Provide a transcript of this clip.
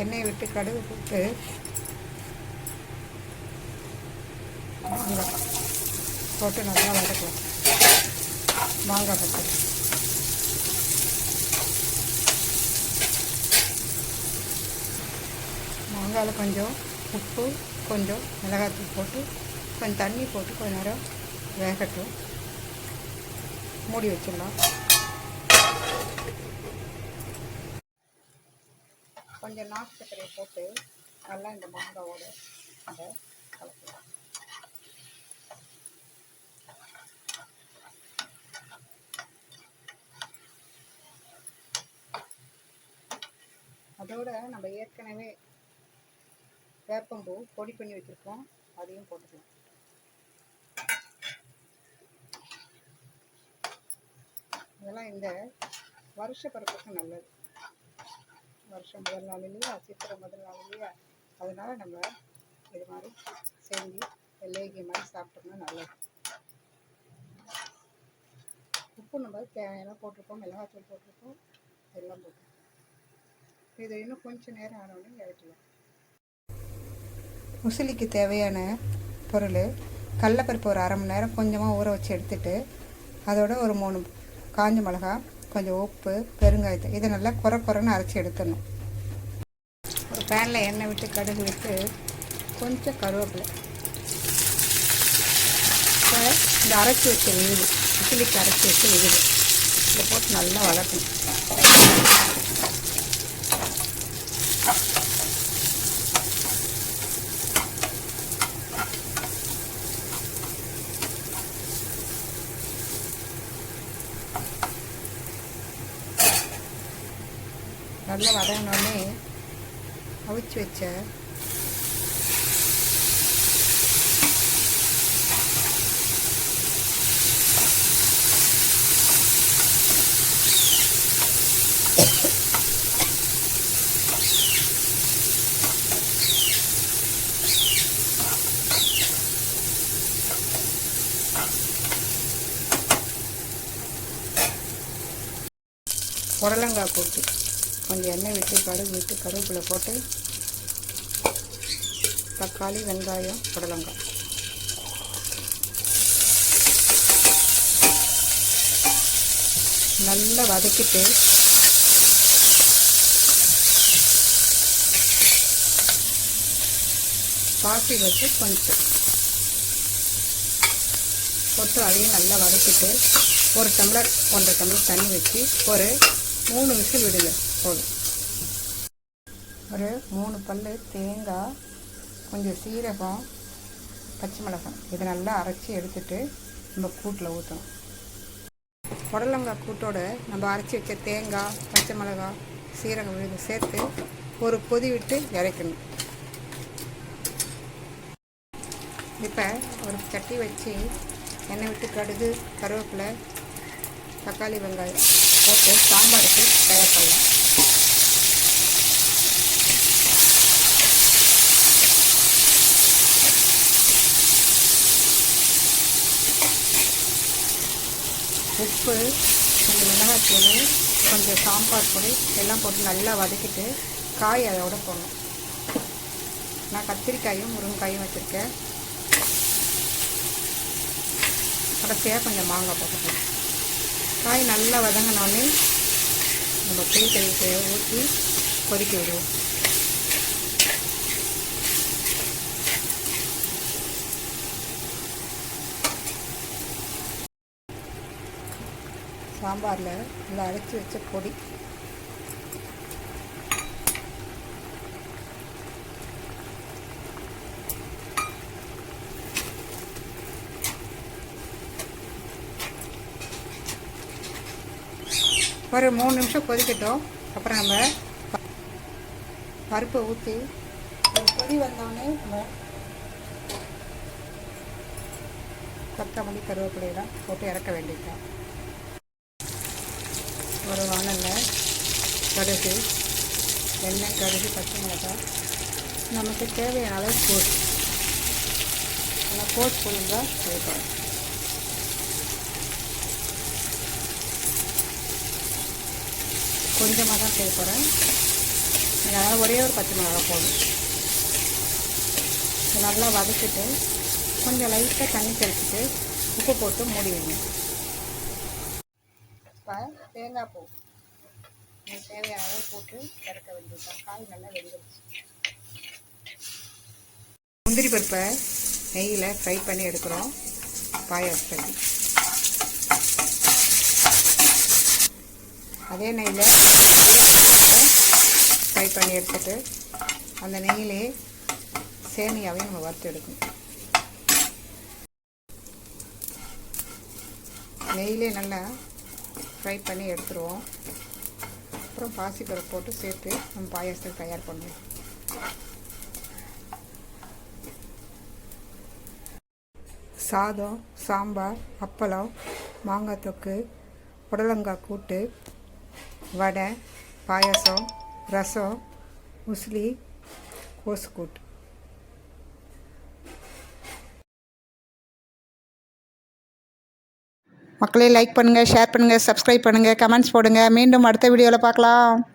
எண்ணெயை விட்டு கடுகு போட்டு மாங்காய் போட்டு நல்லா வதக்கலாம். மாங்காய் போட்டு மாங்காயில் கொஞ்சம் உப்பு கொஞ்சம் மிளகாத்தூள் போட்டு கொஞ்சம் தண்ணி போட்டு கொஞ்ச நேரம் வேகட்டும். மூடி வச்சிடலாம். கொஞ்சம் நாட்டு சர்க்கரையை போட்டு நல்லா இந்த மாங்காவோட அதை கலக்கலாம். அதோட நம்ம ஏற்கனவே வேப்பம்பூ பொடி பண்ணி வச்சுருக்கோம் அதையும் போட்டுக்கலாம். இதெல்லாம் இந்த வருஷ பருப்புக்கு நல்லது. வருஷம் முதல் நாள் இல்லையா சித்திரை முதல் நாள் இல்லையா அதனால நம்ம இது மாதிரி செஞ்சு லேகியமாக சாப்பிட்டோம்னா நல்லது. உப்பு நம்ம தேவையெல்லாம் போட்டிருக்கோம் மிளகாத்தூள் போட்டிருக்கோம் எல்லாம் போட்டிருக்கோம் இது இன்னும் கொஞ்சம் நேரம் ஆனோடனே இறக்கலாம் உசிலிக்கு தேவையான பொருள் கடலப்பருப்பு ஒரு அரை மணி நேரம் கொஞ்சமாக ஊற வச்சு எடுத்துட்டு அதோட ஒரு மூணு காஞ்ச மிளகா கொஞ்சம் உப்பு பெருங்காயத்தை இதை நல்லா குறை குறைன்னு அரைச்சி எடுக்கணும் ஒரு பேனில் எண்ணெய் விட்டு கடுகு விட்டு கொஞ்சம் கருவேப்பிலை. இப்போ இந்த அரைச்சி வச்ச விழுது இட்லிக்கு அரைச்சி வச்சு விழுது இதை போட்டு நல்லா வளர்க்கணும் நல்லா வதங்கினோடனே அவிச்சு வச்ச புடலங்காய் போட்டு கொஞ்சம் எண்ணெய் விட்டு கடுகு விட்டு கருவேப்பிலை போட்டு தக்காளி வெங்காயம் புடலங்காய். நல்லா வதக்கிட்டு காஃபி வச்சு கொஞ்சம் போட்டு அதையும் நல்லா வதக்கிட்டு ஒரு டம்ளர் ஒன்றரை டம்ளர் தண்ணி வச்சு ஒரு மூணு விசில் விடுங்க. போதும். ஒரு மூணு பல் தேங்காய் கொஞ்சம் சீரகம் பச்சை மிளகாய். இதை நல்லா அரைச்சி எடுத்துட்டு நம்ம கூட்டில் ஊற்றணும் புடலங்காய் கூட்டோட நம்ம அரைச்சி வச்ச தேங்காய் பச்சை மிளகாய் சீரகம் இதை சேர்த்து ஒரு கொதி விட்டு இறக்கணும். இப்போ ஒரு சட்டி வச்சு எண்ணெய் விட்டு கடுகு கருவேப்பிலை தக்காளி வெங்காயம் போட்டு சாம்பாருக்கு தயார் பண்ணலாம். உப்பு கொஞ்சம் மிளகாய்த்தூள் கொஞ்சம் சாம்பார் பொடி எல்லாம் போட்டு நல்லா வதக்கிட்டு காய் அதோட போடணும். நான் கத்திரிக்காயும் முருங்கைக்காயும் வச்சுருக்கேன். கடைசியாக கொஞ்சம் மாங்காய் போட்டுக்கலாம். காய் நல்லா வதங்கினோடனே நம்ம புளி கறியை ஊற்றி கொதிக்க விடுவோம். சாம்பாரில் நல்லா அரைச்சி வச்ச பொடி. ஒரு மூணு நிமிஷம் கொதிக்கட்டும். அப்புறம் நம்ம ப- பருப்பை ஊற்றி ஒரு கொதி வந்தோடனே நம்ம கொத்தமல்லி கருவேப்பிலையெல்லாம் போட்டு இறக்க வேண்டியதுதான். ஒரு வானலில் கடுகு எண்ணெய் கடுகு பச்சை மிளகாய். நமக்கு தேவையான அளவு போட்டு நல்லா போட்டு போடுங்க. செய்யப்படும் கொஞ்சமாக தான் செய்ய போகிறேன் நீங்கள் அதனால் ஒரே ஒரு பச்சை மிளகா போதும். நல்லா வதக்கிட்டு கொஞ்சம் லைட்டாக தண்ணி தெளிச்சிட்டு உப்பு போட்டு மூடி வைங்க. தேங்காய் பூ. தேவையான அளவு போட்டு இறக்க வேண்டியதுதான். காய் நல்லா வெந்துருச்சு. முந்திரி பருப்பை நெய்யில் ஃப்ரை பண்ணி எடுக்கிறோம். பாயாசத்துக்கு அதே நெய்யில் ஃப்ரை பண்ணி எடுத்துட்டு அந்த நெய்யிலே சேமியாவையும் நம்ம வறுத்து எடுக்கணும். நெய்யிலே நல்லா ஃப்ரை பண்ணி எடுத்துருவோம். அப்புறம் பாசிப்பருப்பு போட்டு சேர்த்து நம்ம பாயாசத்தை தயார் பண்ணுவோம் சாதம் சாம்பார் அப்பளம் மாங்காய் தொக்கு புடலங்காய் கூட்டு வடை பாயாசம் ரசம் உசிலி கோசு கூட்டு. மக்களே லைக் பண்ணுங்கள் ஷேர் பண்ணுங்கள் சப்ஸ்கிரைப் பண்ணுங்கள் கமெண்ட்ஸ் போடுங்கள் மீண்டும் அடுத்த வீடியோவில் பார்க்கலாம்.